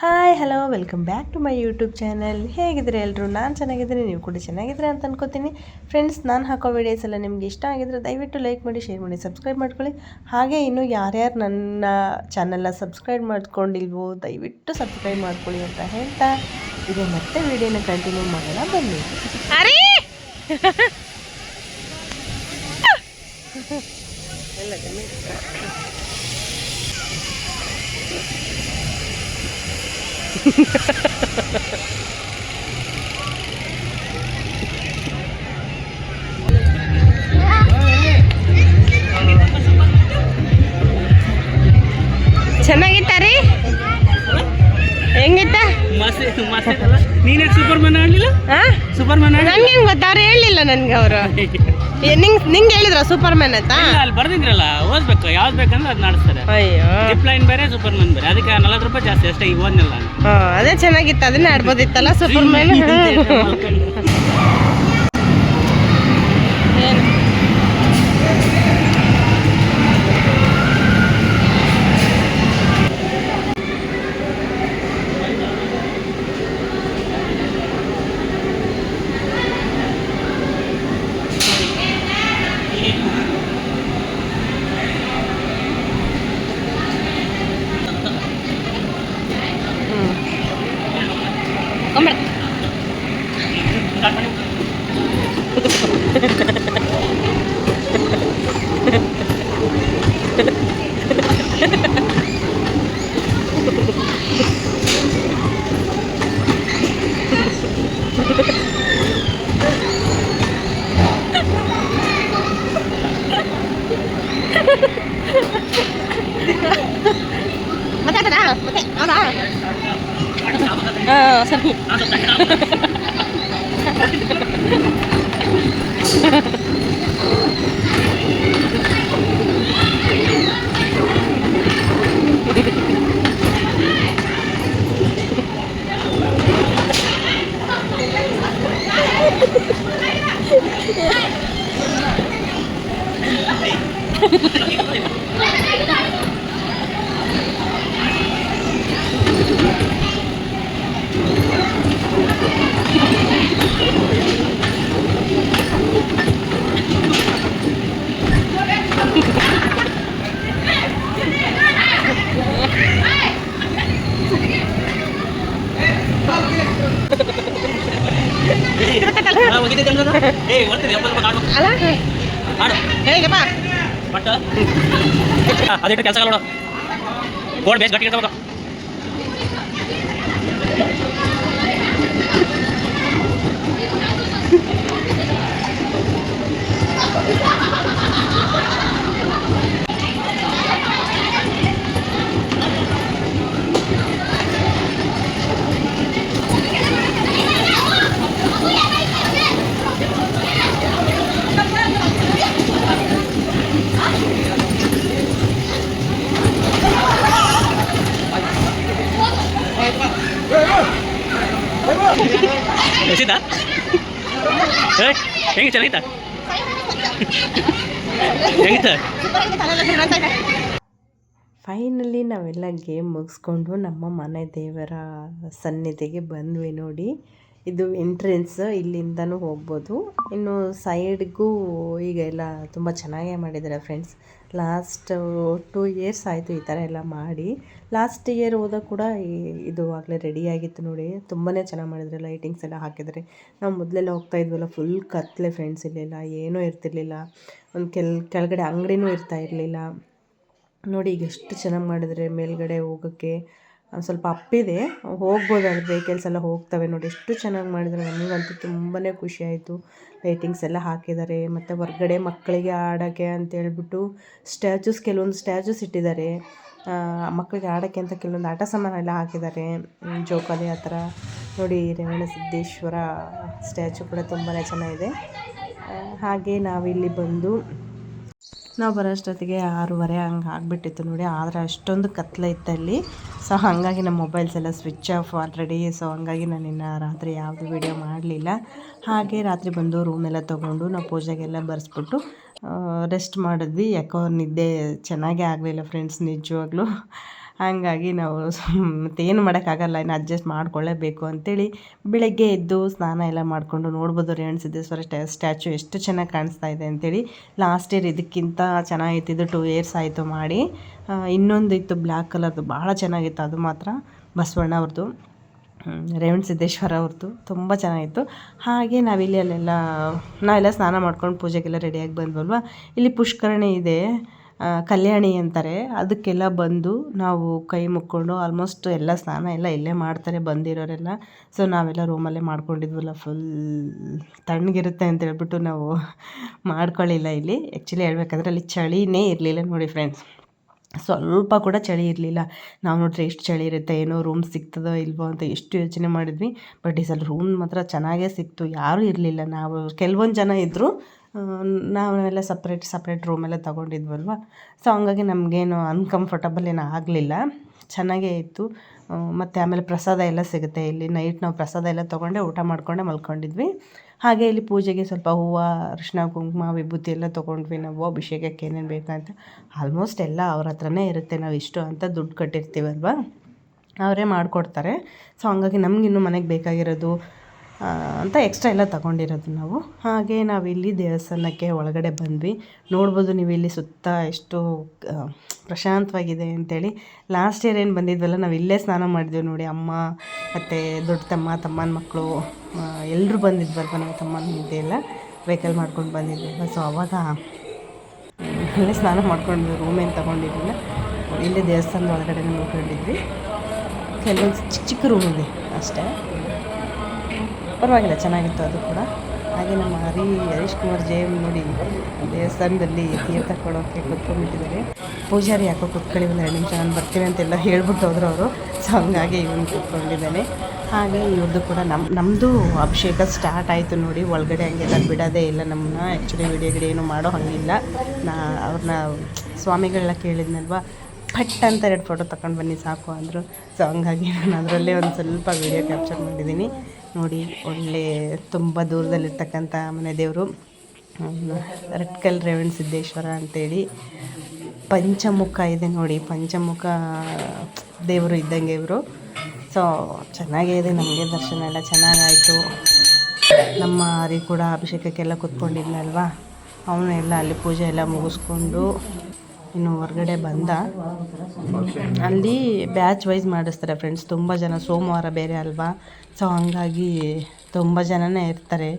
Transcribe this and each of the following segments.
Hi hello welcome back to my YouTube channel. ಹೇಗಿದ್ರೆ ಎಲ್ಲರೂ? ನಾನು ಚೆನ್ನಾಗಿದ್ದೀನಿ ನೀವು ಕೂಡ ಚೆನ್ನಾಗಿದ್ರೆ ಅಂತ ಅನ್ಕೋತೀನಿ. ಫ್ರೆಂಡ್ಸ್ ನಾನು ಹಾಕೋ ವೀಡಿಯೋಸ್ ಎಲ್ಲ ನಿಮ್ಗೆ ಇಷ್ಟ ಆಗಿದ್ರೆ ದಯವಿಟ್ಟು ಲೈಕ್ ಮಾಡಿ ಶೇರ್ ಮಾಡಿ ಸಬ್ಸ್ಕ್ರೈಬ್ ಮಾಡ್ಕೊಳ್ಳಿ. ಹಾಗೆ ಇನ್ನು ಯಾರ್ಯಾರು ನನ್ನ ಚಾನಲ್ನ ಸಬ್ಸ್ಕ್ರೈಬ್ ಮಾಡ್ಕೊಂಡಿಲ್ವೋ ದಯವಿಟ್ಟು ಸಬ್ಸ್ಕ್ರೈಬ್ ಮಾಡ್ಕೊಳ್ಳಿ ಅಂತ ಹೇಳ್ತಾ ಇದು ಮತ್ತೆ ವಿಡಿಯೋನ ಕಂಟಿನ್ಯೂ ಮಾಡೋಣ. ಬನ್ನಿ. ಚೆನ್ನಾಗಿತ್ತ ರೀ? ಹೆಂಗಿತ್ತ? ನೀನ್ ಸೂಪರ್ ಮ್ಯಾನ್ ಆಡ್ಲಿಲ್ಲ ಹಾ ಸೂಪರ್ ಮ್ಯಾನ್ ನಂಗೆ ಗೊತ್ತಾರೆ ಗೊತ್ತಾ? ಅವ್ರು ಹೇಳಿಲ್ಲ ನನ್ಗೆ ಅವರು. ನಿಂಗ್ ನಿಂಗೆ ಹೇಳಿದ್ರ ಸೂಪರ್ ಮ್ಯಾನ್ ಅಂತ ಅಲ್ಲಿ ಬರ್ದಿದ್ರಲ್ಲ ಓದ್ಬೇಕು. ಯಾವ್ದು ಬೇಕಂದ್ರೆ ಅದ್ ನಡೆಸ್ತಾರೆ ಅಯ್ಯೋ. ಜಿಪ್ ಲೈನ್ ಬೇರೆ ಸೂಪರ್ ಮ್ಯಾನ್ ಬೇರೆ. ಅದಕ್ಕೆ ನಲವತ್ತು ರೂಪಾಯಿ ಜಾಸ್ತಿ ಅಷ್ಟೇ ಈಗ ಓದ್ನಿಲ್ಲ ನಾನು. ಹಾ ಅದೇ ಚೆನ್ನಾಗಿತ್ತು ಅದನ್ನ ಆಡ್ಬೋದಿತ್ತಲ್ಲ ಸೂಪರ್ ಮ್ಯಾನ್ 太 ಅದಿಟ್ಟು ಕೆಲಸ ನೋಡು. ಗೋಲ್ಡ್ ಬೇಸ್ ಗಟ್ಟಿ ಇರ್ಬೇಕು ಹೆಂಗೆ ಚೆನ್ನಾಗಿತ್ತ? ಹೆಂಗಿತ್ತ ಫೈನಲಿ ನಾವೆಲ್ಲ ಗೇಮ್ ಮುಗಿಸ್ಕೊಂಡು ನಮ್ಮ ಮನೆ ದೇವರ ಸನ್ನಿಧಿಗೆ ಬಂದ್ವಿ ನೋಡಿ. ಇದು ಎಂಟ್ರೆನ್ಸ್ ಇಲ್ಲಿಂದನೂ ಹೋಗ್ಬೋದು. ಇನ್ನು ಸೈಡ್ಗೂ ಈಗ ಎಲ್ಲ ತುಂಬ ಚೆನ್ನಾಗೇ ಮಾಡಿದ್ದಾರೆ ಫ್ರೆಂಡ್ಸ್ ಲಾಸ್ಟ್ ಟೂ ಇಯರ್ಸ್ ಆಯಿತು ಈ ಥರ ಎಲ್ಲ ಮಾಡಿ. ಲಾಸ್ಟ್ ಇಯರ್ ಹೋದಾಗ ಕೂಡ ಈ- ಇದು ಆಗಲೇ ರೆಡಿ ಆಗಿತ್ತು ನೋಡಿ. ತುಂಬಾ ಚೆನ್ನಾಗಿ ಮಾಡಿದ್ರೆ ಲೈಟಿಂಗ್ಸ್ ಎಲ್ಲ ಹಾಕಿದರೆ. ನಾವು ಮೊದಲೆಲ್ಲ ಹೋಗ್ತಾ ಇದ್ವಲ್ಲ ಫುಲ್ ಕತ್ತಲೆ ಫ್ರೆಂಡ್ಸ್ ಇರಲಿಲ್ಲ, ಏನೂ ಇರ್ತಿರ್ಲಿಲ್ಲ. ಒಂದು ಕೆಲ್, ಕೆಳಗಡೆ ಅಂಗಡಿನೂ ಇರ್ತಾ ಇರಲಿಲ್ಲ. ನೋಡಿ ಈಗ ಎಷ್ಟು ಚೆನ್ನಾಗಿ ಮಾಡಿದರೆ ಮೇಲ್ಗಡೆ ಹೋಗೋಕ್ಕೆ. ಸ್ವಲ್ಪ ಅಪ್ಪಿದೆ ಹೋಗ್ಬೋದಾದ್ರೆ ವೆಹಿಕಲ್ಸ್ ಎಲ್ಲ ಹೋಗ್ತವೆ ನೋಡಿ. ಎಷ್ಟು ಚೆನ್ನಾಗಿ ಮಾಡಿದರೆ ನನಗಂತೂ ತುಂಬಾ ಖುಷಿ ಆಯಿತು. ಲೈಟಿಂಗ್ಸ್ ಎಲ್ಲ ಹಾಕಿದ್ದಾರೆ. ಮತ್ತು ಹೊರ್ಗಡೆ ಮಕ್ಕಳಿಗೆ ಆಡೋಕ್ಕೆ ಅಂತ ಹೇಳಿಬಿಟ್ಟು ಸ್ಟ್ಯಾಚೂಸ್ ಕೆಲವೊಂದು ಸ್ಟ್ಯಾಚುಸ್ ಇಟ್ಟಿದ್ದಾರೆ. ಮಕ್ಕಳಿಗೆ ಆಡೋಕ್ಕೆ ಅಂತ ಕೆಲವೊಂದು ಆಟ ಸಾಮಾನು ಎಲ್ಲ ಹಾಕಿದ್ದಾರೆ ಜೋಕಾಲಿ ಆ ಥರ. ನೋಡಿ, ರೇವಣ ಸಿದ್ದೇಶ್ವರ ಸ್ಟ್ಯಾಚು ಕೂಡ ತುಂಬಾ ಚೆನ್ನಾಗಿದೆ. ಹಾಗೆ ನಾವಿಲ್ಲಿ ಬಂದು ನಾವು ಬರೋಷ್ಟೊತ್ತಿಗೆ ಆರೂವರೆ ಹಂಗೆ ಆಗಿಬಿಟ್ಟಿತ್ತು ನೋಡಿ, ಆದರೆ ಅಷ್ಟೊಂದು ಕತ್ಲೆ ಇತ್ತಲ್ಲಿ ಸೊ ಹಾಗಾಗಿ ನಮ್ಮ ಮೊಬೈಲ್ಸ್ ಎಲ್ಲ ಸ್ವಿಚ್ ಆಫ್ ಆಲ್ರೆಡಿ ಸೊ ಹಂಗಾಗಿ ನಾನು ಇನ್ನು ರಾತ್ರಿ ಯಾವುದು ವೀಡಿಯೋ ಮಾಡಲಿಲ್ಲ. ಹಾಗೆ ರಾತ್ರಿ ಬಂದು ರೂಮೆಲ್ಲ ತೊಗೊಂಡು ನಾವು ಪೂಜೆಗೆಲ್ಲ ಬರೆಸ್ಬಿಟ್ಟು ರೆಸ್ಟ್ ಮಾಡಿದ್ವಿ. ಯಾಕೋ ನಿದ್ದೆ ಚೆನ್ನಾಗೇ ಆಗಲಿಲ್ಲ ಫ್ರೆಂಡ್ಸ್ ನಿಜವಾಗ್ಲೂ. ಹಾಗಾಗಿ ನಾವು ಮತ್ತೇನು ಮಾಡೋಕ್ಕಾಗಲ್ಲ, ಇನ್ನು ಅಡ್ಜಸ್ಟ್ ಮಾಡಿಕೊಳ್ಳೇಬೇಕು ಅಂತೇಳಿ ಬೆಳಗ್ಗೆ ಎದ್ದು ಸ್ನಾನ ಎಲ್ಲ ಮಾಡಿಕೊಂಡು ನೋಡ್ಬೋದು ರೇವಣ ಸಿದ್ದೇಶ್ವರ ಸ್ಟ್ಯಾಚು ಎಷ್ಟು ಚೆನ್ನಾಗಿ ಕಾಣಿಸ್ತಾ ಇದೆ ಅಂತೇಳಿ ಲಾಸ್ಟ್ ಇಯರ್ ಇದಕ್ಕಿಂತ ಚೆನ್ನಾಗಿತ್ತು, ಇದು ಟೂ ಇಯರ್ಸ್ ಆಯಿತು ಮಾಡಿ. ಇನ್ನೊಂದು ಇತ್ತು ಬ್ಲ್ಯಾಕ್ ಕಲರ್ದು ಭಾಳ ಚೆನ್ನಾಗಿತ್ತು, ಅದು ಮಾತ್ರ ಬಸವಣ್ಣ ಅವ್ರದ್ದು. ರೇವಣ ಸಿದ್ದೇಶ್ವರ ಅವ್ರದ್ದು ತುಂಬ ಚೆನ್ನಾಗಿತ್ತು. ಹಾಗೆ ನಾವಿಲ್ಲಿ ಅಲ್ಲೆಲ್ಲ, ನಾವೆಲ್ಲ ಸ್ನಾನ ಮಾಡ್ಕೊಂಡು ಪೂಜೆಗೆಲ್ಲ ರೆಡಿಯಾಗಿ ಬಂದ್ವಲ್ವ? ಇಲ್ಲಿ ಪುಷ್ಕರಣಿ ಇದೆ. ಕಲ್ಯಾಣಿ ಅಂತಾರೆ. ಅದಕ್ಕೆಲ್ಲ ಬಂದು ನಾವು ಕೈ ಮುಕ್ಕೊಂಡು ಆಲ್ಮೋಸ್ಟ್ ಎಲ್ಲ ಸ್ನಾನ ಎಲ್ಲ ಇಲ್ಲೇ ಮಾಡ್ತಾರೆ ಬಂದಿರೋರೆಲ್ಲ. ಸೊ ನಾವೆಲ್ಲ ರೂಮಲ್ಲೇ ಮಾಡ್ಕೊಂಡಿದ್ವಲ್ಲ ಫುಲ್ ತಣ್ಣಗಿರುತ್ತೆ ಅಂತ ಹೇಳ್ಬಿಟ್ಟು ನಾವು ಮಾಡ್ಕೊಳ್ಳಿಲ್ಲ ಇಲ್ಲಿ. ಆ್ಯಕ್ಚುಲಿ ಹೇಳ್ಬೇಕಂದ್ರೆ ಅಲ್ಲಿ ಚಳಿನೇ ಇರಲಿಲ್ಲ ನೋಡಿ ಫ್ರೆಂಡ್ಸ್ ಸ್ವಲ್ಪ ಕೂಡ ಚಳಿ ಇರಲಿಲ್ಲ. ನಾವು ನೋಡ್ರಿ ಎಷ್ಟು ಚಳಿ ಇರುತ್ತೆ, ಏನೋ ರೂಮ್ ಸಿಗ್ತದೋ ಇಲ್ವೋ ಅಂತ ಎಷ್ಟು ಯೋಚನೆ ಮಾಡಿದ್ವಿ. ಬಟ್ ಈ ಸಲ ರೂಮ್ ಮಾತ್ರ ಚೆನ್ನಾಗೇ ಸಿಕ್ತು. ಯಾರೂ ಇರಲಿಲ್ಲ. ನಾವು ಕೆಲವೊಂದು ಜನ ಇದ್ದರು ನಾವೆಲ್ಲ ಸಪ್ರೇಟ್ ಸಪ್ರೇಟ್ ರೂಮೆಲ್ಲ ತೊಗೊಂಡಿದ್ವಲ್ವ? ಸೊ ಹಂಗಾಗಿ ನಮಗೇನು ಅನ್ಕಂಫರ್ಟಬಲ್ ಏನು ಆಗಲಿಲ್ಲ. ಚೆನ್ನಾಗೇ ಇತ್ತು. ಮತ್ತು ಆಮೇಲೆ ಪ್ರಸಾದ ಎಲ್ಲ ಸಿಗುತ್ತೆ. ಇಲ್ಲಿ ನೈಟ್ ನಾವು ಪ್ರಸಾದ ಎಲ್ಲ ತೊಗೊಂಡೆ ಊಟ ಮಾಡಿಕೊಂಡೆ ಮಲ್ಕೊಂಡಿದ್ವಿ. ಹಾಗೆ ಇಲ್ಲಿ ಪೂಜೆಗೆ ಸ್ವಲ್ಪ ಹೂವು ಅರಿಶಿನ ಕುಂಕುಮ, ವಿಭೂತಿ ಎಲ್ಲ ತೊಗೊಂಡ್ವಿ ನಾವು. ಅಭಿಷೇಕಕ್ಕೆ ಏನೇನು ಬೇಕಂತ ಆಲ್ಮೋಸ್ಟ್ ಎಲ್ಲ ಅವ್ರ ಹತ್ರನೇ ಇರುತ್ತೆ. ನಾವು ಇಷ್ಟು ಅಂತ ದುಡ್ಡು ಕಟ್ಟಿರ್ತೀವಲ್ವ? ಅವರೇ ಮಾಡಿಕೊಡ್ತಾರೆ. ಸೊ ಹಂಗಾಗಿ ನಮಗಿನ್ನೂ ಮನೆಗೆ ಬೇಕಾಗಿರೋದು ಅಂತ ಎಕ್ಸ್ಟ್ರಾ ಎಲ್ಲ ತಗೊಂಡಿರೋದು ನಾವು. ಹಾಗೆ ನಾವಿಲ್ಲಿ ದೇವಸ್ಥಾನಕ್ಕೆ ಒಳಗಡೆ ಬಂದ್ವಿ. ನೋಡ್ಬೋದು ನೀವು ಇಲ್ಲಿ ಸುತ್ತ ಎಷ್ಟು ಪ್ರಶಾಂತವಾಗಿದೆ ಅಂತೇಳಿ. ಲಾಸ್ಟ್ ಇಯರ್ ಏನು ಬಂದಿದ್ವಲ್ಲ, ನಾವು ಇಲ್ಲೇ ಸ್ನಾನ ಮಾಡಿದ್ವಿ ನೋಡಿ, ಅಮ್ಮ, ಮತ್ತು ದೊಡ್ಡ ತಮ್ಮ, ತಮ್ಮನ ಮಕ್ಕಳು ಎಲ್ಲರೂ ಬಂದಿದ್ವಲ್ವ ನಾವು ತಮ್ಮನ ಹಿಂದೆ ಎಲ್ಲ? ವೆಹಿಕಲ್ ಮಾಡ್ಕೊಂಡು ಬಂದಿದ್ವಿ. ಸೊ ಅವಾಗ ಇಲ್ಲೇ ಸ್ನಾನ ಮಾಡ್ಕೊಂಡು ರೂಮ್ ಏನು ತೊಗೊಂಡಿದ್ವಿಲ್ಲ ಇಲ್ಲೇ ದೇವಸ್ಥಾನದ ಒಳಗಡೆ ನೋಡ್ಕೊಂಡಿದ್ವಿ. ಕೆಲವೊಂದು ಚಿಕ್ಕ ಚಿಕ್ಕ ರೂಮ್ ಇದೆ ಅಷ್ಟೇ. ಪರವಾಗಿಲ್ಲ, ಚೆನ್ನಾಗಿತ್ತು ಅದು ಕೂಡ. ಹಾಗೆ ನಮ್ಮ ಹರಿ ಹರೀಶ್ ಕುಮಾರ್ ಜೆ ನೋಡಿ ದೇವಸ್ಥಾನದಲ್ಲಿ ತೀರ್ಥ ಕೊಡೋಕ್ಕೆ ಕೂತ್ಕೊಂಡ್ಬಿಟ್ಟಿದ್ದಾರೆ. ಪೂಜಾರಿ ಯಾಕೋ ಕೂತ್ಕೊಳ್ಳಿ ಒಂದು ಎರಡು ನಿಮಿಷ ನಾನು ಬರ್ತೀನಿ ಅಂತೆಲ್ಲ ಹೇಳ್ಬಿಟ್ಟು ಹೋದ್ರು ಅವರು. ಸೊ ಹಂಗಾಗಿ ಇವನು ಕೂತ್ಕೊಂಡಿದ್ದಾನೆ. ಹಾಗೆ ಇವ್ರದ್ದು ಕೂಡ ನಮ್ಮ ನಮ್ಮದು ಅಭಿಷೇಕ ಸ್ಟಾರ್ಟ್ ಆಯಿತು ನೋಡಿ. ಒಳಗಡೆ ಹಂಗೆಲ್ಲ ಬಿಡೋದೇ ಇಲ್ಲ, ನಮ್ಮನ್ನ ಆ್ಯಕ್ಚುಲಿ ವಿಡಿಯೋ ಗಿಡ ಏನು ಮಾಡೋ ಹಾಗಿಲ್ಲ. ನಾ ಅವ್ರನ್ನ ಸ್ವಾಮಿಗಳನ್ನ ಕೇಳಿದ್ನಲ್ವ ಫಟ್ ಅಂತ ಎರಡು ಫೋಟೋ ತಗೊಂಡು ಬನ್ನಿ ಸಾಕು ಅಂದರು. ಸೊ ಹಂಗಾಗಿ ನಾನು ಅದರಲ್ಲೇ ಒಂದು ಸ್ವಲ್ಪ ವಿಡಿಯೋ ಕ್ಯಾಪ್ಚರ್ ಮಾಡಿದ್ದೀನಿ. ನೋಡಿ, ಒಳ್ಳೆ ತುಂಬ ದೂರದಲ್ಲಿರ್ತಕ್ಕಂಥ ಮನೆ ದೇವರು. ರಟ್ಕಲ್ ರೇವಣ ಸಿದ್ದೇಶ್ವರ ಅಂತೇಳಿ. ಪಂಚಮುಖ ಇದೆ ನೋಡಿ, ಪಂಚಮುಖ ದೇವರು ಇದ್ದಂಗೆ ಇವರು. ಸೊ ಚೆನ್ನಾಗೇ ಇದೆ, ನಮಗೆ ದರ್ಶನ ಎಲ್ಲ ಚೆನ್ನಾಗಾಯಿತು. ನಮ್ಮ ಹರಿ ಕೂಡ ಅಭಿಷೇಕಕ್ಕೆಲ್ಲ ಕೂತ್ಕೊಂಡಿದ್ನಲ್ವಾ? ಅವನು ಎಲ್ಲ ಅಲ್ಲಿ ಪೂಜೆ ಎಲ್ಲ ಮುಗಿಸ್ಕೊಂಡು ಇನ್ನು ಹೊರಗಡೆ ಬಂದ, ಅಲ್ಲಿ ಬ್ಯಾಚ್ ವೈಸ್ ಮಾಡಿಸ್ತಾರೆ ಫ್ರೆಂಡ್ಸ್ ತುಂಬ ಜನ ಸೋಮವಾರ ಬೇರೆ ಅಲ್ವಾ? ಸೊ ಹಂಗಾಗಿ ತುಂಬ ಜನನೇ ಇರ್ತಾರೆ.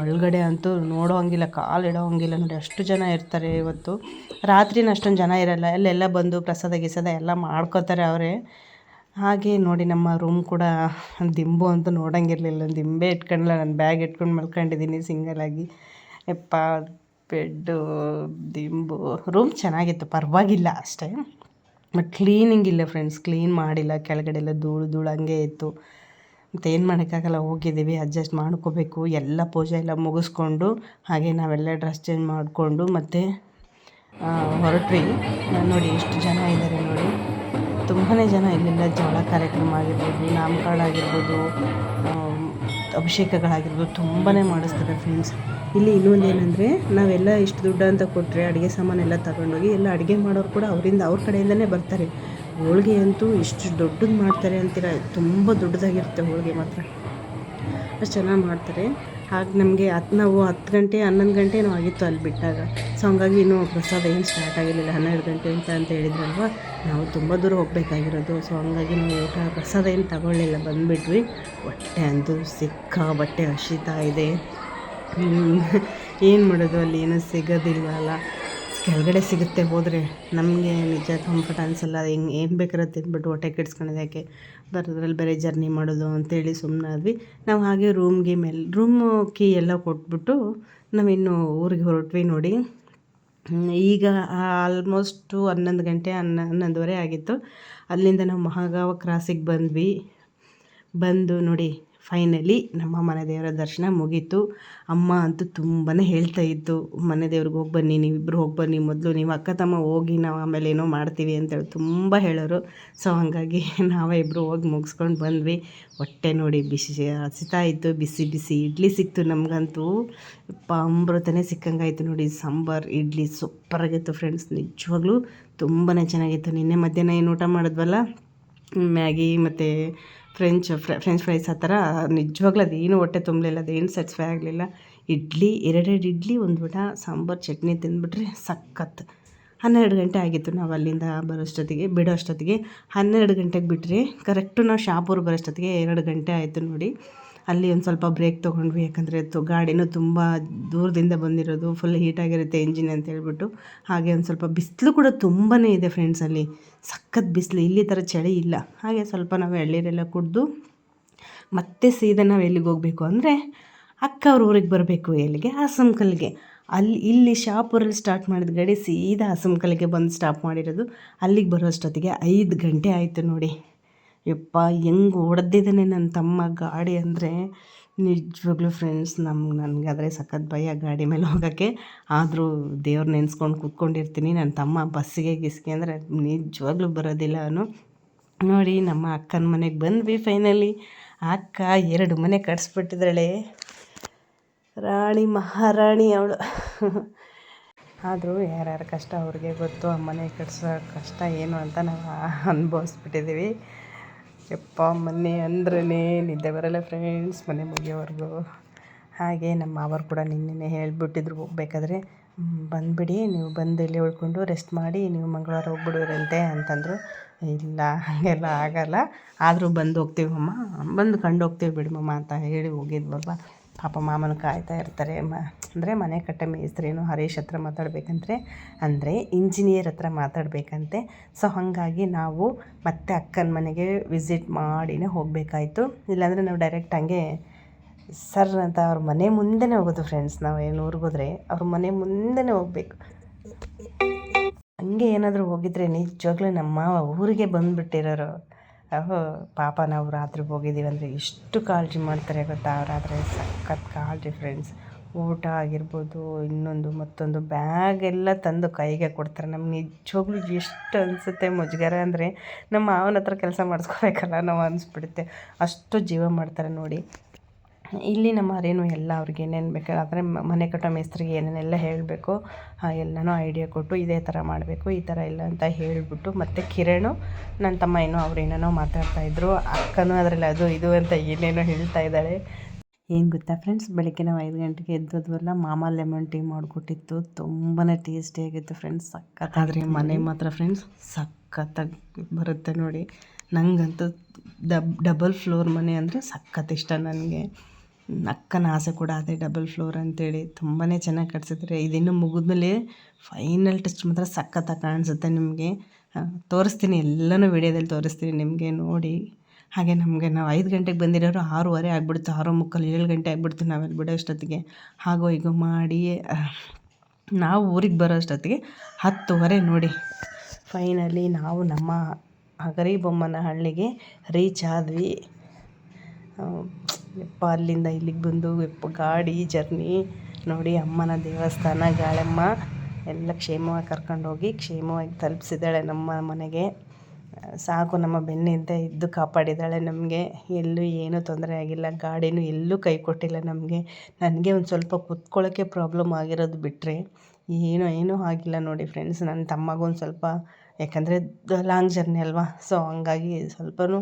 ಒಳಗಡೆ ಅಂತೂ ನೋಡೋ ಹಂಗಿಲ್ಲ ಕಾಲು ಇಡೋ ಹಂಗಿಲ್ಲ ನೋಡಿ, ಅಷ್ಟು ಜನ ಇರ್ತಾರೆ ಇವತ್ತು. ರಾತ್ರಿನ ಅಷ್ಟೊಂದು ಜನ ಇರಲ್ಲ, ಅಲ್ಲೆಲ್ಲ ಬಂದು ಪ್ರಸಾದ ಗಿಸದ ಎಲ್ಲ ಮಾಡ್ಕೋತಾರೆ ಅವರೇ. ಹಾಗೆ ನೋಡಿ, ನಮ್ಮ ರೂಮ್ ಕೂಡ ದಿಂಬು ಅಂತೂ ನೋಡಂಗಿರಲಿಲ್ಲ. ದಿಂಬೆ ಇಟ್ಕೊಂಡಿಲ್ಲ ನಾನು ಬ್ಯಾಗ್ ಇಟ್ಕೊಂಡು ಮಲ್ಕೊಂಡಿದ್ದೀನಿ ಸಿಂಗಲಾಗಿ ಯಪ್ಪ ಬೆಡ್ಡು, ದಿಂಬು ರೂಮ್ ಚೆನ್ನಾಗಿತ್ತು, ಪರವಾಗಿಲ್ಲ ಅಷ್ಟೇ. ಬಟ್ ಕ್ಲೀನಿಂಗ್ ಇಲ್ಲ ಫ್ರೆಂಡ್ಸ್ ಕ್ಲೀನ್ ಮಾಡಿಲ್ಲ, ಕೆಳಗಡೆ ಎಲ್ಲ ಧೂಳು ಧೂಳು ಹಂಗೆ ಇತ್ತು. ಮತ್ತು ಏನು ಮಾಡೋಕ್ಕಾಗಲ್ಲ, ಹೋಗಿದ್ದೀವಿ ಅಡ್ಜಸ್ಟ್ ಮಾಡ್ಕೋಬೇಕು, ಎಲ್ಲ ಪೂಜೆ ಎಲ್ಲ ಮುಗಿಸ್ಕೊಂಡು, ಹಾಗೆ ನಾವೆಲ್ಲ ಡ್ರೆಸ್ ಚೇಂಜ್ ಮಾಡಿಕೊಂಡು, ಮತ್ತು ಹೊರಟ್ವಿ. ನೋಡಿ ಎಷ್ಟು ಜನ ಇದ್ದಾರೆ ನೋಡಿ. ತುಂಬಾ ಜನ ಇಲ್ಲೆಲ್ಲ ಜೋಳ ಕಾರ್ಯಕ್ರಮ ಆಗಿರ್ಬೋದು, ನಾಮಕರಣ ಆಗಿರ್ಬೋದು ಅಭಿಷೇಕಗಳಾಗಿರ್ಬೋದು ತುಂಬಾ ಮಾಡಿಸ್ತಾರೆ ಫ್ರೆಂಡ್ಸ್ ಇಲ್ಲಿ ಇನ್ನೊಂದು ಏನಂದರೆ, ನಾವೆಲ್ಲ ಇಷ್ಟು ದುಡ್ಡು ಅಂತ ಕೊಟ್ಟರೆ ಅಡುಗೆ ಸಾಮಾನೆಲ್ಲ ತಗೊಂಡೋಗಿ ಎಲ್ಲ ಅಡುಗೆ ಮಾಡೋರು ಕೂಡ ಅವರಿಂದ ಅವ್ರ ಕಡೆಯಿಂದನೇ ಬರ್ತಾರೆ. ಹೋಳಿಗೆ ಅಂತೂ ಇಷ್ಟು ದೊಡ್ಡದು ಮಾಡ್ತಾರೆ ಅಂತೀರ? ತುಂಬ ದೊಡ್ಡದಾಗಿರುತ್ತೆ ಹೋಳಿಗೆ ಮಾತ್ರ. ಅಷ್ಟು ಚೆನ್ನಾಗಿ ಮಾಡ್ತಾರೆ. ಹಾಗೆ ನಮಗೆ ಹತ್ತು ನಾವು ಹತ್ತು ಗಂಟೆ, ಹನ್ನೊಂದು ಗಂಟೆ ಆಗಿತ್ತು ಅಲ್ಲಿ ಬಿಟ್ಟಾಗ. ಸೊ ಹಂಗಾಗಿ ಇನ್ನೂ ಪ್ರಸಾದ ಏನು ಸ್ಟಾರ್ಟ್ ಆಗಿರಲಿಲ್ಲ, ಹನ್ನೆರಡು ಗಂಟೆ ಅಂತ ಅಂತ ಹೇಳಿದ್ರಲ್ವ? ನಾವು ತುಂಬ ದೂರ ಹೋಗಬೇಕಾಗಿರೋದು. ಸೊ ಹಂಗಾಗಿ ನಾವು ಊಟ ಪ್ರಸಾದ ಏನು ತಗೊಳ್ಳಿಲ್ಲ. ಬಂದುಬಿಟ್ವಿ. ಹೊಟ್ಟೆ ಅಂತೂ ಸಿಕ್ಕಾಬಟ್ಟೆ ಹಸಿತಾ ಇದೆ. ಏನು ಮಾಡೋದು ಅಲ್ಲಿ? ಏನೂ ಸಿಗೋದಿಲ್ಲ ಅಲ್ಲ ಕೆಳಗಡೆ ಸಿಗುತ್ತೆ ಹೋದರೆ. ನಮಗೆ ನಿಜ ಕಂಫರ್ಟ್ ಅನಿಸಲ್ಲ. ಹೆಂಗೆ, ಏನು ಬೇಕಾದ್ರೆ ತಿಂದ್ಬಿಟ್ಟು ಹೊಟ್ಟೆ ಕೆಡ್ಸ್ಕೊಳ್ಳೋದು ಯಾಕೆ? ಬರೋದ್ರಲ್ಲಿ ಬೇರೆ ಜರ್ನಿ ಮಾಡೋದು ಅಂತೇಳಿ ಸುಮ್ಮನಾದ್ವಿ ನಾವು ಹಾಗೆ ರೂಮ್ಗೆ ಮೇಲೆ ರೂಮ್ ಕೀ ಎಲ್ಲ ಕೊಟ್ಬಿಟ್ಟು ನಾವಿನ್ನು ಊರಿಗೆ ಹೊರಟ್ವಿ ನೋಡಿ. ಈಗ ಆಲ್ಮೋಸ್ಟು ಹನ್ನೊಂದು ಗಂಟೆ ಹನ್ನ ಹನ್ನೊಂದುವರೆ ಆಗಿತ್ತು. ಅಲ್ಲಿಂದ ನಾವು ಮಹಾಗಾವ ಕ್ರಾಸಿಗೆ ಬಂದ್ವಿ. ಬಂದು ನೋಡಿ ಫೈನಲಿ ನಮ್ಮ ಮನೆ ದೇವರ ದರ್ಶನ ಮುಗೀತು. ಅಮ್ಮ ಅಂತೂ ತುಂಬಾ ಹೇಳ್ತಾ ಇತ್ತು, ಮನೆ ದೇವ್ರಿಗೆ ಹೋಗಿ ಬನ್ನಿ ನೀವಿಬ್ಬರು ಹೋಗಿ ಬನ್ನಿ, ಮೊದಲು ನೀವು ಅಕ್ಕ ತಮ್ಮ ಹೋಗಿ ನಾವು ಆಮೇಲೆ ಏನೋ ಮಾಡ್ತೀವಿ ಅಂತೇಳಿ ತುಂಬ ಹೇಳೋರು. ಸೊ ಹಾಗಾಗಿ ನಾವೇ ಇಬ್ಬರು ಹೋಗಿ ಮುಗಿಸ್ಕೊಂಡು ಬಂದ್ವಿ. ಹೊಟ್ಟೆ ನೋಡಿ ಬಿಸಿ ಹಸಿತಾ ಇತ್ತು, ಬಿಸಿ ಬಿಸಿ ಇಡ್ಲಿ ಸಿಕ್ತು ನಮಗಂತೂ. ಅಮೃತನೇ ಸಿಕ್ಕಂಗಾಯಿತು ನೋಡಿ, ಸಾಂಬಾರು, ಇಡ್ಲಿ ಸೂಪರಾಗಿತ್ತು ಫ್ರೆಂಡ್ಸ್, ನಿಜವಾಗ್ಲೂ ತುಂಬಾ ಚೆನ್ನಾಗಿತ್ತು. ನಿನ್ನೆ ಮಧ್ಯಾಹ್ನ ಏನು ಊಟ ಮಾಡಿದ್ವಲ್ಲ? ಮ್ಯಾಗಿ ಮತ್ತು ಫ್ರೆಂಚ್ ಫ್ರೈ, ಫ್ರೆಂಚ್ ಫ್ರೈಸ್ ಆ ಥರ ನಿಜವಾಗ್ಲೂ ಅದೇನು ಹೊಟ್ಟೆ ತುಂಬಲಿಲ್ಲ ಅದೇನು ಸ್ಯಾಟಿಸ್ಫೈ ಆಗಲಿಲ್ಲ. ಇಡ್ಲಿ, ಎರಡೆರಡು ಇಡ್ಲಿ, ಒಂದು ಬಿಟ ಸಾಂಬಾರು, ಚಟ್ನಿ ತಿಂದ್ಬಿಟ್ರೆ ಸಖತ್. ಹನ್ನೆರಡು ಗಂಟೆ ಆಗಿತ್ತು ನಾವು ಅಲ್ಲಿಂದ ಬರೋಷ್ಟೊತ್ತಿಗೆ ಬಿಡೋ ಅಷ್ಟೊತ್ತಿಗೆ ಹನ್ನೆರಡು ಗಂಟೆಗೆ ಬಿಟ್ಟರೆ ಕರೆಕ್ಟು ನಾವು ಶಾಪೂರ್ ಬರೋಷ್ಟೊತ್ತಿಗೆ ಎರಡು ಗಂಟೆ ಆಯಿತು ನೋಡಿ. ಅಲ್ಲಿ ಒಂದು ಸ್ವಲ್ಪ ಬ್ರೇಕ್ ತೊಗೊಂಡ್ವಿ. ಯಾಕಂದರೆ ತು ಗಾಡಿನೂ ತುಂಬ ದೂರದಿಂದ ಬಂದಿರೋದು ಫುಲ್ ಹೀಟಾಗಿರುತ್ತೆ ಇಂಜಿನ್ ಅಂತ ಹೇಳ್ಬಿಟ್ಟು. ಹಾಗೆ ಒಂದು ಸ್ವಲ್ಪ ಬಿಸಿಲು ಕೂಡ ತುಂಬಾ ಇದೆ ಫ್ರೆಂಡ್ಸ್ ಅಲ್ಲಿ. ಸಖತ್ ಬಿಸಿಲು, ಇಲ್ಲಿ ಥರ ಚಳಿ ಇಲ್ಲ. ಹಾಗೆ ಸ್ವಲ್ಪ ನಾವು ಎಳ್ಳೀರೆಲ್ಲ ಕುಡಿದು ಮತ್ತೆ ಸೀದಾ ನಾವು ಎಲ್ಲಿಗೆ ಹೋಗಬೇಕು ಅಂದರೆ ಅಕ್ಕ ಅವ್ರ ಊರಿಗೆ ಬರಬೇಕು ಎಲ್ಲಿಗೆ? ಹಾಸಂಕಲ್ಗೆ ಅಲ್ಲಿ, ಇಲ್ಲಿ ಶಾಪುರಲ್ಲಿ ಸ್ಟಾರ್ಟ್ ಮಾಡಿದ ಗಡಿ ಸೀದಾ ಹಾಸಂಕಲ್ಗೆ ಬಂದು ಸ್ಟಾಪ್ ಮಾಡಿರೋದು. ಅಲ್ಲಿಗೆ ಬರೋಷ್ಟೊತ್ತಿಗೆ ಐದು ಗಂಟೆ ಆಯಿತು ನೋಡಿ. ಯಪ್ಪ, ಹೆಂಗ್ ಹೊಡೆದಿದ್ದಾನೆ ನನ್ನ ತಮ್ಮ ಗಾಡಿ ಅಂದರೆ ನಿಜವಾಗ್ಲೂ ಫ್ರೆಂಡ್ಸ್ ನಮ್ಗೆ ನನಗಾದರೆ ಸಖತ್ ಭಯ ಗಾಡಿ ಮೇಲೆ ಹೋಗೋಕ್ಕೆ. ಆದರೂ ದೇವ್ರು ನೆನೆಸ್ಕೊಂಡು ಕೂತ್ಕೊಂಡಿರ್ತೀನಿ. ನನ್ನ ತಮ್ಮ ಬಸ್ಸಿಗೆ ಗಿಸ್ಗೆ ಅಂದರೆ ನಿಜವಾಗ್ಲೂ ಬರೋದಿಲ್ಲ ಅವನು. ನೋಡಿ, ನಮ್ಮ ಅಕ್ಕನ ಮನೆಗೆ ಬಂದ್ವಿ ಫೈನಲಿ ಅಕ್ಕ ಎರಡು ಮನೆ ಕಟ್ಸ್ಬಿಟ್ಟಿದ್ದಾಳೆ ರಾಣಿ, ಮಹಾರಾಣಿ ಅವಳು. ಆದರೂ ಯಾರ್ಯಾರ ಕಷ್ಟ ಅವ್ರಿಗೆ ಗೊತ್ತು, ಆ ಮನೆ ಕಟ್ಸೋ ಕಷ್ಟ ಏನು ಅಂತ ನಾವು ಅನುಭವಿಸ್ಬಿಟ್ಟಿದ್ದೀವಿ ಯಪ್ಪ ಮೊನ್ನೆ ಅಂದ್ರೇ ನಿದ್ದೆ ಬರಲ್ಲ ಫ್ರೆಂಡ್ಸ್ ಮನೆ ಮುಗಿಯೋವರೆಗೂ. ಹಾಗೆ ನಮ್ಮ ಮಾವರು ಕೂಡ ನಿನ್ನೆ ಹೇಳಿಬಿಟ್ಟಿದ್ರು ಹೋಗ್ಬೇಕಾದ್ರೆ "ಹ್ಮ್, ಬಂದ್ಬಿಡಿ ನೀವು ಬಂದು ಇಲ್ಲಿ ಉಳ್ಕೊಂಡು ರೆಸ್ಟ್ ಮಾಡಿ ನೀವು ಮಂಗಳವಾರ ಹೋಗ್ಬಿಡೋರಂತೆ ಅಂತಂದರು. ಇಲ್ಲ ಹಾಗೆಲ್ಲ ಆಗಲ್ಲ. ಆದರೂ ಬಂದು ಹೋಗ್ತೀವಮ್ಮ. ಬಂದು ಕಂಡು ಹೋಗ್ತೀವಿ ಬಿಡಮ್ಮ ಅಂತ ಹೇಳಿ ಹೋಗಿದ್ವಲ್ವ. ಪಾಪ ಮಾಮನ ಕಾಯ್ತಾ ಇರ್ತಾರೆ. ಮ, ಅಂದರೆ ಮನೆ ಕಟ್ಟೆ ಮೇಸ್ತ್ರೇನು ಹರೀಶ್ ಹತ್ರ ಮಾತಾಡಬೇಕಂದ್ರೆ, ಅಂದರೆ ಇಂಜಿನಿಯರ್ ಹತ್ರ ಮಾತಾಡಬೇಕಂತೆ. ಸೊ ಹಾಗಾಗಿ ನಾವು ಮತ್ತೆ ಅಕ್ಕನ ಮನೆಗೆ ವಿಸಿಟ್ ಮಾಡಿನೇ ಹೋಗಬೇಕಾಯ್ತು. ಇಲ್ಲಾಂದರೆ ನಾವು ಡೈರೆಕ್ಟ್ ಹಂಗೆ ಸರ್ ಅಂತ ಅವ್ರ ಮನೆ ಮುಂದೆನೇ ಹೋಗೋದು ಫ್ರೆಂಡ್ಸ್ ನಾವು ಏನು ಊರಿಗೋದ್ರೆ ಅವ್ರ ಮನೆ ಮುಂದೆನೇ ಹೋಗಬೇಕು. ಹಂಗೆ ಏನಾದರೂ ಹೋಗಿದ್ರೆ ನಿಜವಾಗ್ಲೂ ನಮ್ಮ ಊರಿಗೆ ಬಂದುಬಿಟ್ಟಿರೋರು. ಅಹೋ ಪಾಪ ನಾವು ರಾತ್ರಿ ಹೋಗಿದ್ದೀವಿ ಅಂದರೆ ಎಷ್ಟು ಕಾಳಜಿ ಮಾಡ್ತಾರೆ ಗೊತ್ತಾ? ಅವರಾದರೆ ಸಖತ್ ಕಾಳಜಿ ಫ್ರೆಂಡ್ಸ್ ಊಟ ಆಗಿರ್ಬೋದು, ಇನ್ನೊಂದು ಮತ್ತೊಂದು ಬ್ಯಾಗ್ ಎಲ್ಲ ತಂದು ಕೈಗೆ ಕೊಡ್ತಾರೆ. ನಮ್ಗೆ ನಿಜವಾಗ್ಲೂ ಎಷ್ಟು ಅನಿಸುತ್ತೆ ಮುಜುಗರ ಅಂದರೆ, ನಮ್ಮ ಮಾವನ ಹತ್ರ ಕೆಲಸ ಮಾಡಿಸ್ಕೋಬೇಕಲ್ಲ, ನಾವು ಅನಿಸ್ಬಿಡುತ್ತೆ. ಅಷ್ಟು ಜೀವ ಮಾಡ್ತಾರೆ ನೋಡಿ. ಇಲ್ಲಿ ನಮ್ಮ ಮರೇನು ಎಲ್ಲ ಅವ್ರಿಗೆ ಏನೇನು ಬೇಕಾದ್ರೆ ಮನೆ ಕಟ್ಟೋ ಮೇಸ್ತ್ರಿಗೆ ಏನೇನೆಲ್ಲ ಹೇಳಬೇಕು ಎಲ್ಲನೂ ಐಡಿಯಾ ಕೊಟ್ಟು ಇದೇ ಥರ ಮಾಡಬೇಕು ಈ ಥರ ಇಲ್ಲ ಅಂತ ಹೇಳಿಬಿಟ್ಟು ಮತ್ತು ಕಿರಣು ನನ್ನ ತಮ್ಮ ಏನು ಅವ್ರು ಏನೇನೋ ಮಾತಾಡ್ತಾಯಿದ್ರು ಅಕ್ಕನೂ ಅದರಲ್ಲಿ ಅದು ಇದು ಅಂತ ಏನೇನೋ ಹೇಳ್ತಾ ಇದ್ದಾಳೆ. ಏನು ಗೊತ್ತಾ ಫ್ರೆಂಡ್ಸ್ ಬೆಳಗ್ಗೆ ನಾವು ಐದು ಗಂಟೆಗೆ ಎದ್ದೋದ್ವಲ್ಲ ಮಾಮ ಲೆಮನ್ ಟೀ ಮಾಡಿಕೊಟ್ಟಿತ್ತು ತುಂಬಾ ಟೇಸ್ಟಿಯಾಗಿತ್ತು ಫ್ರೆಂಡ್ಸ್ ಸಖತ್ತಾದ್ರೆ ಮನೆ ಮಾತ್ರ ಫ್ರೆಂಡ್ಸ್ ಸಖತ್ತಾಗಿ ಬರುತ್ತೆ ನೋಡಿ. ನನಗಂತೂ ಡಬ್ ಡಬಲ್ ಫ್ಲೋರ್ ಮನೆ ಅಂದರೆ ಸಖತ್ ಇಷ್ಟ ನನಗೆ. ಅಕ್ಕನ ಆಸೆ ಕೂಡ ಅದೇ ಡಬಲ್ ಫ್ಲೋರ್ ಅಂತೇಳಿ ತುಂಬಾ ಚೆನ್ನಾಗಿ ಕಟ್ಸಿದ್ರೆ ಇದಿನ್ನೂ ಮುಗಿದ್ಮೇಲೆ ಫೈನಲ್ ಟಚ್ ಮಾತ್ರ ಸಖತ್ತಾಗಿ ಕಾಣಿಸುತ್ತೆ ನಿಮಗೆ. ತೋರಿಸ್ತೀನಿ, ಎಲ್ಲನೂ ವಿಡಿಯೋದಲ್ಲಿ ತೋರಿಸ್ತೀನಿ ನಿಮಗೆ ನೋಡಿ. ಹಾಗೆ ನಮಗೆ ನಾವು ಐದು ಗಂಟೆಗೆ ಬಂದಿರೋರು ಆರೂವರೆ ಆಗಿಬಿಡ್ತು, ಆರು ಮುಕ್ಕಲ್ಲಿ ಏಳು ಗಂಟೆ ಆಗಿಬಿಡ್ತು ನಾವೆಲ್ಲಿ ಬಿಡೋ ಅಷ್ಟೊತ್ತಿಗೆ. ಹಾಗೋ ಹೀಗೋ ಮಾಡಿ ನಾವು ಊರಿಗೆ ಬರೋ ಅಷ್ಟೊತ್ತಿಗೆ ಹತ್ತುವರೆ ನೋಡಿ. ಫೈನಲಿ ನಾವು ನಮ್ಮ ಹಗರಿಬೊಮ್ಮನ ಹಳ್ಳಿಗೆ ರೀಚ್ ಆದ್ವಿ. ಯಪ್ಪ ಅಲ್ಲಿಂದ ಇಲ್ಲಿಗೆ ಬಂದು ಯಪ್ಪ ಗಾಡಿ ಜರ್ನಿ ನೋಡಿ ಅಮ್ಮನ ದೇವಸ್ಥಾನ, ಗಾಳಮ್ಮ ಎಲ್ಲ ಕ್ಷೇಮವಾಗಿ ಕರ್ಕೊಂಡೋಗಿ ಕ್ಷೇಮವಾಗಿ ತಲುಪಿಸಿದ್ದಾಳೆ ನಮ್ಮ ಮನೆಗೆ. ಸಾಕು ನಮ್ಮ ಬೆನ್ನಿಂದ ಇದ್ದು ಕಾಪಾಡಿದ್ದಾಳೆ ನಮಗೆ. ಎಲ್ಲೂ ಏನೂ ತೊಂದರೆ ಆಗಿಲ್ಲ. ಗಾಡಿನೂ ಎಲ್ಲೂ ಕೈ ಕೊಟ್ಟಿಲ್ಲ ನಮಗೆ. ನನಗೆ ಒಂದು ಸ್ವಲ್ಪ ಕುತ್ಕೊಳ್ಳೋಕ್ಕೆ ಪ್ರಾಬ್ಲಮ್ ಆಗಿರೋದು ಬಿಟ್ಟರೆ ಏನೂ ಏನೂ ಆಗಿಲ್ಲ ನೋಡಿ ಫ್ರೆಂಡ್ಸ್ ನನ್ನ ತಮ್ಮಗೂ ಒಂದು ಸ್ವಲ್ಪ, ಯಾಕಂದರೆ ಲಾಂಗ್ ಜರ್ನಿ ಅಲ್ವಾ? ಸೊ ಹಂಗಾಗಿ ಸ್ವಲ್ಪನೂ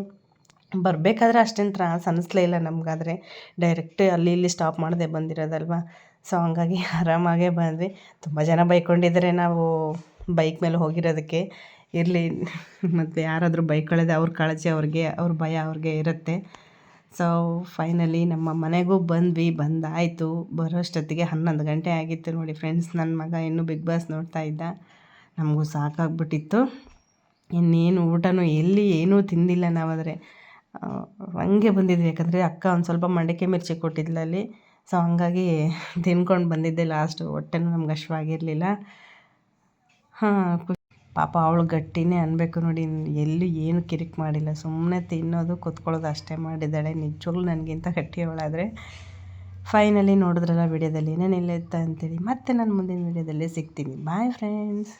ಬರಬೇಕಾದ್ರೆ ಅಷ್ಟೇನು ತ್ರಾಸು ಅನ್ನಿಸ್ಲೇ ಇಲ್ಲ ನಮಗಾದ್ರೆ. ಡೈರೆಕ್ಟ್ ಅಲ್ಲಿ ಇಲ್ಲಿ ಸ್ಟಾಪ್ ಮಾಡದೆ ಬಂದಿರೋದಲ್ವ? ಸೊ ಹಂಗಾಗಿ ಆರಾಮಾಗೇ ಬಂದ್ವಿ. ತುಂಬ ಜನ ಬೈಕೊಂಡಿದ್ದಾರೆ ನಾವು ಬೈಕ್ ಮೇಲೆ ಹೋಗಿರೋದಕ್ಕೆ. ಇರಲಿ, ಮತ್ತು ಯಾರಾದರೂ ಬೈಕ್ ಕಳೆದೆ ಅವ್ರ ಕಾಳಜಿ ಅವ್ರಿಗೆ, ಅವ್ರ ಭಯ ಅವ್ರಿಗೆ ಇರುತ್ತೆ. ಸೊ ಫೈನಲಿ ನಮ್ಮ ಮನೆಗೂ ಬಂದ್ವಿ. ಬಂದಾಯಿತು. ಬರೋಷ್ಟೊತ್ತಿಗೆ ಹನ್ನೊಂದು ಗಂಟೆ ಆಗಿತ್ತು ನೋಡಿ ಫ್ರೆಂಡ್ಸ್ ನನ್ನ ಮಗ ಇನ್ನೂ ಬಿಗ್ ಬಾಸ್ ನೋಡ್ತಾ ಇದ್ದ. ನಮಗೂ ಸಾಕಾಗ್ಬಿಟ್ಟಿತ್ತು. ಇನ್ನೇನು ಊಟನೂ ಎಲ್ಲಿ ಏನೂ ತಿಂದಿಲ್ಲ ನಾವಾದರೆ. ಹಂಗೆ ಬಂದಿದ್ವಿ. ಯಾಕಂದರೆ ಅಕ್ಕ ಒಂದು ಸ್ವಲ್ಪ ಮಂಡಕ್ಕಿ ಮಿರ್ಚಿ ಕೊಟ್ಟಿದ್ಲು ಅಲ್ಲಿ. ಸೊ ಹಂಗಾಗಿ ತಿನ್ಕೊಂಡು ಬಂದಿದ್ದೆ ಲಾಸ್ಟು ಹೊಟ್ಟೆನೂ ನಮ್ಗೆ ಹಶ್ವಾಗಿರಲಿಲ್ಲ ಹಾಂ ಪಾಪ ಅವಳು ಗಟ್ಟಿನೇ ಅನ್ನಬೇಕು ನೋಡಿ. ಎಲ್ಲೂ ಏನು ಕಿರಿಕ್ ಮಾಡಿಲ್ಲ. ಸುಮ್ಮನೆ ತಿನ್ನೋದು, ಕುತ್ಕೊಳ್ಳೋದು ಅಷ್ಟೇ ಮಾಡಿದ್ದಾಳೆ. ನಿಜವಾಗ್ಲೂ ನನಗಿಂತ ಗಟ್ಟಿ ಅವಳಾದರೆ. ಫೈನಲಿ ನೋಡಿದ್ರಲ್ಲ ವಿಡಿಯೋದಲ್ಲಿ ಏನೇನಿಲ್ಲ ಇತ್ತ ಅಂತೇಳಿ. ಮತ್ತೆ ನಾನು ಮುಂದಿನ ವಿಡಿಯೋದಲ್ಲಿ ಸಿಗ್ತೀನಿ. Bye friends